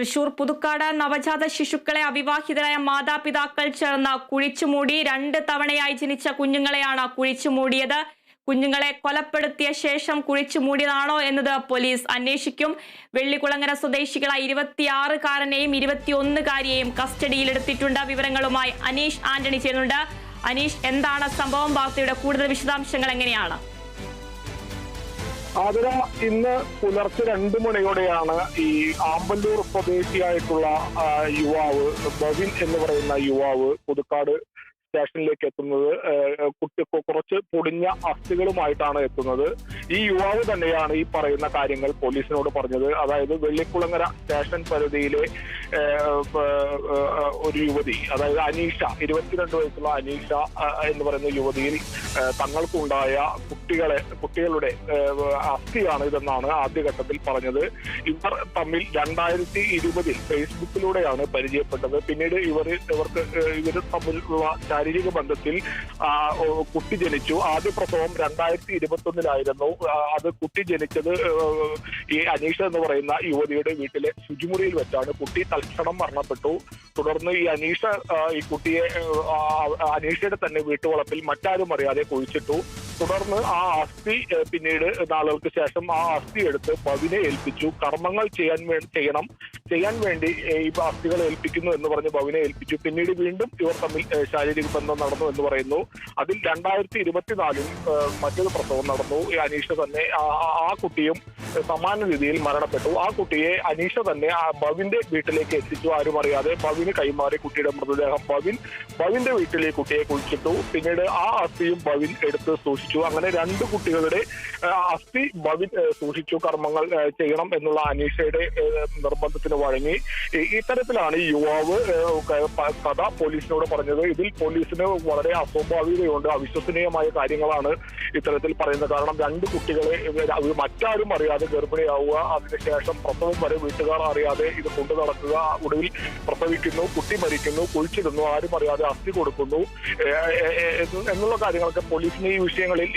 തൃശൂർ പുതുക്കാട് നവജാത ശിശുക്കളെ അവിവാഹിതരായ മാതാപിതാക്കൾ ചേർന്ന് കുഴിച്ചുമൂടി രണ്ട് തവണയായി ജനിച്ച കുഞ്ഞുങ്ങളെയാണ് കുഴിച്ചുമൂടിയത്. കുഞ്ഞുങ്ങളെ കൊലപ്പെടുത്തിയ ശേഷം കുഴിച്ചുമൂടിയതാണോ എന്നത് പോലീസ് അന്വേഷിക്കും. വെള്ളിക്കുളങ്ങര സ്വദേശികളായ ഇരുപത്തിയാറുകാരനെയും ഇരുപത്തിയൊന്നുകാരിയെയും കസ്റ്റഡിയിലെടുത്തിട്ടുണ്ട്. വിവരങ്ങളുമായി അനീഷ് ആന്റണി ചെയ്യുന്നുണ്ട് അനീഷ് എന്താണ് സംഭവം? വാർത്തയുടെ കൂടുതൽ വിശദാംശങ്ങൾ എങ്ങനെയാണ്? ആതിര ഇന്ന് പുലർച്ചെ രണ്ടു മണിയോടെയാണ് ഈ ആമ്പല്ലൂർ സ്വദേശിയായിട്ടുള്ള യുവാവ് ബവിൻ എന്ന് പറയുന്ന യുവാവ് പുതുക്കാട് സ്റ്റേഷനിലേക്ക് എത്തുന്നത് കുട്ടി കുറച്ച് പൊടിഞ്ഞ അസ്ഥികളുമായിട്ടാണ് എത്തുന്നത്. ഈ യുവാവ് തന്നെയാണ് ഈ പറയുന്ന കാര്യങ്ങൾ പോലീസിനോട് പറഞ്ഞത്. അതായത് വെള്ളിക്കുളങ്ങര സ്റ്റേഷൻ പരിധിയിലെ ഒരു യുവതി അതായത് അനീഷ ഇരുപത്തിരണ്ട് വയസ്സുള്ള അനീഷ എന്ന് പറയുന്ന യുവതിയിൽ തങ്ങൾക്കുണ്ടായ കുട്ടികളെ കുട്ടികളുടെ അസ്ഥിയാണ് ഇതെന്നാണ് ആദ്യഘട്ടത്തിൽ പറഞ്ഞത്. ഇവർ തമ്മിൽ രണ്ടായിരത്തി ഇരുപതിൽ ഫേസ്ബുക്കിലൂടെയാണ് പരിചയപ്പെട്ടത്. പിന്നീട് ഇവർ ഇവർക്ക് ഇവർ തമ്മിലുള്ള ശാരീരിക ബന്ധത്തിൽ കുട്ടി ജനിച്ചു. ആദ്യ പ്രസവം രണ്ടായിരത്തി ഇരുപത്തി ഒന്നിലായിരുന്നു അത് കുട്ടി ജനിച്ചത് ഈ അനീഷ എന്ന് പറയുന്ന യുവതിയുടെ വീട്ടിലെ ശുചിമുറിയിൽ വെച്ചാണ് കുട്ടി തൽക്ഷണം മരണപ്പെട്ടു. തുടർന്ന് ഈ അനീഷ ഈ കുട്ടിയെ അനീഷയുടെ തന്നെ വീട്ടുവളപ്പിൽ മറ്റാരും അറിയാതെ കുഴിച്ചിട്ടു. തുടർന്ന് ആ അസ്ഥി പിന്നീട് നാളുകൾക്ക് ശേഷം ആ അസ്ഥി എടുത്ത് പവിനെ ഏൽപ്പിച്ചു. കർമ്മങ്ങൾ ചെയ്യാൻ ചെയ്യണം. ചെയ്യാൻ വേണ്ടി ഈ പാർട്ടികളെ ഏൽപ്പിക്കുന്നു എന്ന് പറഞ്ഞ് ഭവിനെ ഏൽപ്പിച്ചു. പിന്നീട് വീണ്ടും ഇവർ തമ്മിൽ ശാരീരിക ബന്ധം നടന്നു എന്ന് പറയുന്നു. അതിൽ രണ്ടായിരത്തി ഇരുപത്തിനാലിൽ മറ്റൊരു പ്രസവം നടന്നു. ഈ അനീഷ തന്നെ ആ- കുട്ടിയും സമാന രീതിയിൽ മരണപ്പെട്ടു. ആ കുട്ടിയെ അനീഷ തന്നെ ആ ഭവിന്റെ വീട്ടിലേക്ക് എത്തിച്ചു. ആരും അറിയാതെ ഭവിന് കൈമാറി കുട്ടിയുടെ മൃതദേഹം ഭവിൻ ഭവിന്റെ വീട്ടിൽ ഈ കുട്ടിയെ കുഴിച്ചിട്ടു. പിന്നീട് ആ അസ്ഥിയും ഭവിൻ എടുത്ത് സൂക്ഷിച്ചു. അങ്ങനെ രണ്ട് കുട്ടികളുടെ അസ്ഥി ഭവിൻ സൂക്ഷിച്ചു. കർമ്മങ്ങൾ ചെയ്യണം എന്നുള്ള അനീഷയുടെ നിർബന്ധത്തിന് വഴങ്ങി. ഇത്തരത്തിലാണ് ഈ യുവാവ് കഥ പോലീസിനോട് പറഞ്ഞത്. ഇതിൽ പോലീസിന് വളരെ അസ്വാഭാവികതയുണ്ട് അവിശ്വസനീയമായ കാര്യങ്ങളാണ് ഇത്തരത്തിൽ പറയുന്നത്. കാരണം രണ്ട് കുട്ടികളെ മറ്റാരും അറിയാതെ ഗർഭിണിയാവുക അതിനുശേഷം പ്രസവം വരെ വീട്ടുകാർ അറിയാതെ ഇത് കൊണ്ടു നടക്കുക ഒടുവിൽ പ്രസവിക്കുന്നു കുട്ടി മരിക്കുന്നു കുഴിച്ചിടുന്നു ആരും അറിയാതെ അസ്ഥി കൊടുക്കുന്നു. എന്നുള്ള കാര്യങ്ങളൊക്കെ പോലീസിന് ഈ വിഷയങ്ങളിൽ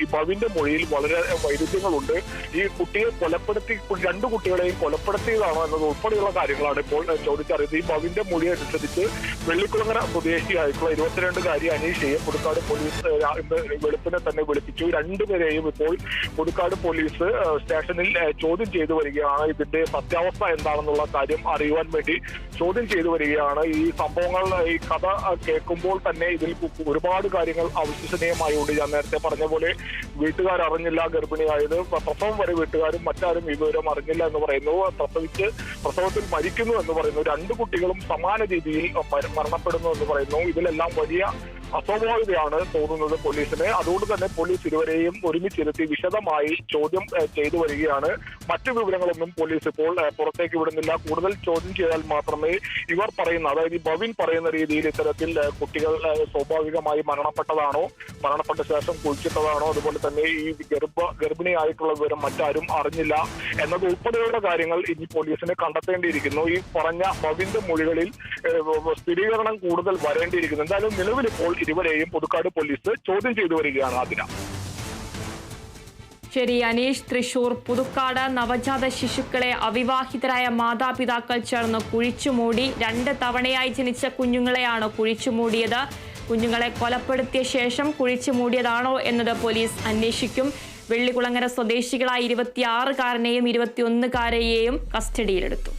ഈ ഭവിന്റെ മൊഴിയിൽ വളരെ വൈരുദ്ധ്യങ്ങളുണ്ട്. ഈ കുട്ടിയെ കൊലപ്പെടുത്തി രണ്ടു കുട്ടികളെയും കൊലപ്പെടുത്തിയതാണോ എന്നത് ഉൾപ്പെടെയുള്ള കാര്യങ്ങളാണ് ഇപ്പോൾ ചോദിച്ചറിയുന്നത്. ഈ ഭവിന്റെ മൊഴി അനുസരിച്ച് വെള്ളിക്കുളങ്ങര സ്വദേശിയായിട്ടുള്ള ഇരുപത്തിരണ്ടുകാരി അനീഷയെ പുതുക്കാട് പോലീസ് വെളുപ്പിനെ തന്നെ വിളിപ്പിച്ചു. രണ്ടുപേരെയും ഇപ്പോൾ പുതുക്കാട് പോലീസ് സ്റ്റേഷനിൽ ചോദ്യം ചെയ്തു വരികയാണ്. ഇതിന്റെ സത്യാവസ്ഥ എന്താണെന്നുള്ള കാര്യം അറിയുവാൻ വേണ്ടി ചോദ്യം ചെയ്തു വരികയാണ്. ഈ സംഭവങ്ങൾ ഈ കഥ കേൾക്കുമ്പോൾ തന്നെ ഇതിൽ ഒരുപാട് കാര്യങ്ങൾ അവിശ്വസനീയമായുണ്ട്. ഞാൻ നേരത്തെ പറഞ്ഞ പോലെ വീട്ടുകാർ അറിഞ്ഞില്ല ഗർഭിണിയായത്. പ്രസവം വരെ വീട്ടുകാരും മറ്റാരും വിവരം അറിഞ്ഞില്ല എന്ന് പറയുന്നു. പ്രസവിച്ച് പ്രസവത്തിൽ മരിക്കുന്നു എന്ന് പറയുന്നു. രണ്ട് കുട്ടികളും സമാന രീതിയിൽ മരണപ്പെടുന്നു എന്ന് പറയുന്നു. ഇതിലെല്ലാം വലിയ അസ്വാഭാവികതയാണ് തോന്നുന്നത് പോലീസിന്. അതുകൊണ്ട് തന്നെ പോലീസ് ഇരുവരെയും ഒരുമിച്ചിരുത്തി വിശദമായി ചോദ്യം ചെയ്തു വരികയാണ്. മറ്റു വിവരങ്ങളൊന്നും പോലീസ് ഇപ്പോൾ പുറത്തേക്ക് വിടുന്നില്ല. കൂടുതൽ ചോദ്യം ചെയ്താൽ മാത്രമേ ഇവർ പറയുന്ന അതായത് ഈ ഭവിൻ പറയുന്ന രീതിയിൽ ഇത്തരത്തിൽ കുട്ടികൾ സ്വാഭാവികമായി മരണപ്പെട്ടതാണോ? മരണപ്പെട്ട ശേഷം കുഴിച്ചിട്ടതാണോ അതുപോലെ തന്നെ ഈ ഗർഭ ഗർഭിണിയായിട്ടുള്ള വിവരം മറ്റാരും അറിഞ്ഞില്ല. എന്നത് ഉൾപ്പെടെയുള്ള കാര്യങ്ങൾ ഇനി പോലീസിന് കണ്ടെത്തേണ്ടിയിരിക്കുന്നു. ഈ പറഞ്ഞ ഭവിന്റെ മൊഴികളിൽ സ്ഥിരീകരണം കൂടുതൽ വരേണ്ടിയിരിക്കുന്നു. എന്തായാലും നിലവിൽ ഇപ്പോൾ ഇരുവരെയും പുതുക്കാട് പോലീസ് ചോദ്യം ചെയ്തു വരികയാണ് അതിന ശരി അനീഷ് തൃശൂർ പുതുക്കാട് നവജാത ശിശുക്കളെ അവിവാഹിതരായ മാതാപിതാക്കൾ ചേർന്ന് കുഴിച്ചുമൂടി. രണ്ട് തവണയായി ജനിച്ച കുഞ്ഞുങ്ങളെയാണ് കുഴിച്ചുമൂടിയത്. കുഞ്ഞുങ്ങളെ കൊലപ്പെടുത്തിയ ശേഷം കുഴിച്ചുമൂടിയതാണോ എന്നത് പോലീസ് അന്വേഷിക്കും. വെള്ളികുളങ്ങര സ്വദേശികളായ ഇരുപത്തിയാറുകാരനെയും ഇരുപത്തിയൊന്നുകാരെയും കസ്റ്റഡിയിലെടുത്തു.